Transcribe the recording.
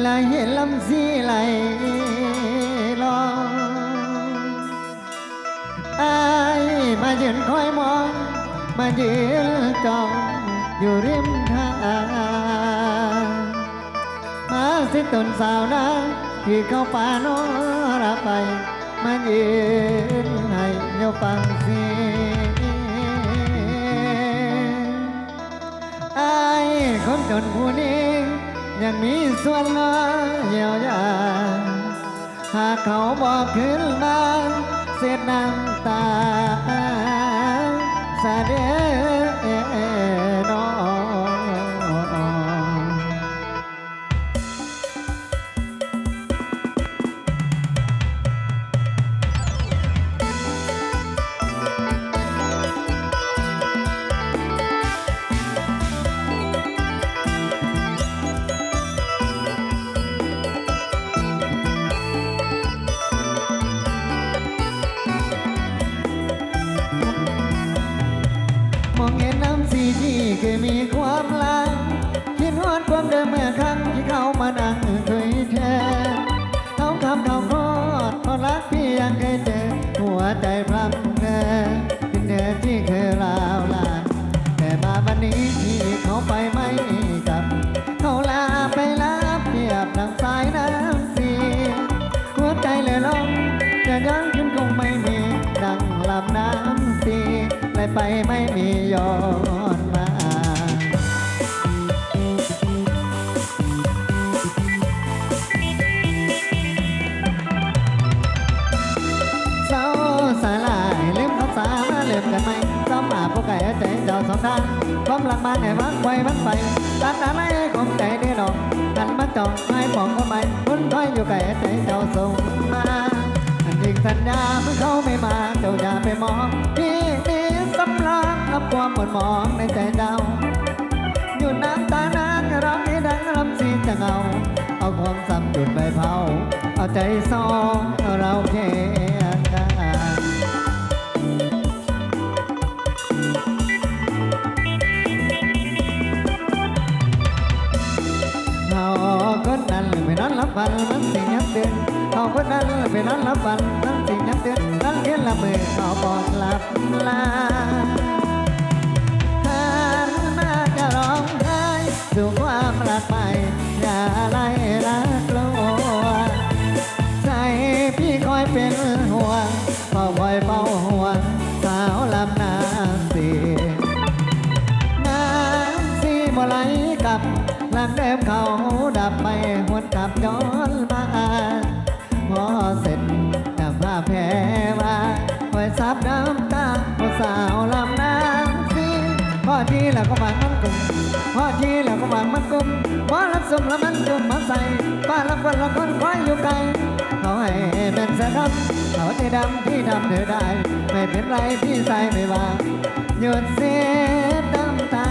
ไหลลำสีไหลลองอายมายืนคอยมองมายืนจ้องอยู่ริมทางมาสิตนสาวนะที่เข้าป่าโนราไปมายืนให้เดี๋ยวฟังเสียงไอายคนจนผู้นี้ ยังมีส่วนน้อยเยียวยาหากเขาบอกขึ้นมาเสียน้ำตาสาเด เคยมีความลังคิดฮอดความเดิมเมื่อครั้งที่เขามานั่งเคยแช่เขาคำเขาคลอดเพราะรักพี่ยังเคยเจอหัวใจพร่ำเธอเป็นเดือที่เคยราวลานแต่มาวันนี้ที่เขาไปไม่กลับ เขาลาไปลาเปียบดังสายน้ำสีหัวใจเลยลงจะย้อนขึ้นคงไม่มีดังลำน้ำสีไหลไปไม่มียอม เจ้าสองทางความหลังบ้านให้พักไว้พักไปตัดอะไรของใจได้ดอกกันมาจองให้ปองก็ไม่คนคอยอยู่ไก่ใจเจ้าส่งมาอันจริงสัญญาเมื่อเขาไม่มาเจ้าอย่าไปมองพี่นี่สำลักกับความหมดหมองในใจเจ้าอยู่น้ำตานางร้องให้ดังรำสีจะเงา เอาความซ้ำจุดใบเผา เอาใจสองเราแค่ คนนั้นไปนอนรับฟันนั้นสิ่งยับเตือนเขาคนนั้นไปนอนรับฟันนั้นสิ่งยับเตือนนั้นเขียนละมือเขาบอกหลับลาหันมาจะร้องไห้สู่ความรักใหม่อย่าไล่รักลัวใจพี่คอยเป็นห่วงเฝ้าคอยเฝ้าห่วง เขาดับไปหวนกลับย้อนมาพอเสร็จนำผ้าแพรมาคอยซับน้ำตาพอสาวลำน้ำสีพอที่แล้วก็วางมันกุมพอที่แล้วก็วางมันกุมพอรับสมแล้วมันจุ่มมาใส่ป้าละคนละคนคอยอยู่ไกลเขาให้เป็นเสครับเขาที่ดำที่ดำเธอได้ ไม่เป็นไรพี่ใส่ไม่ว่าหยุดเสียน้ำตา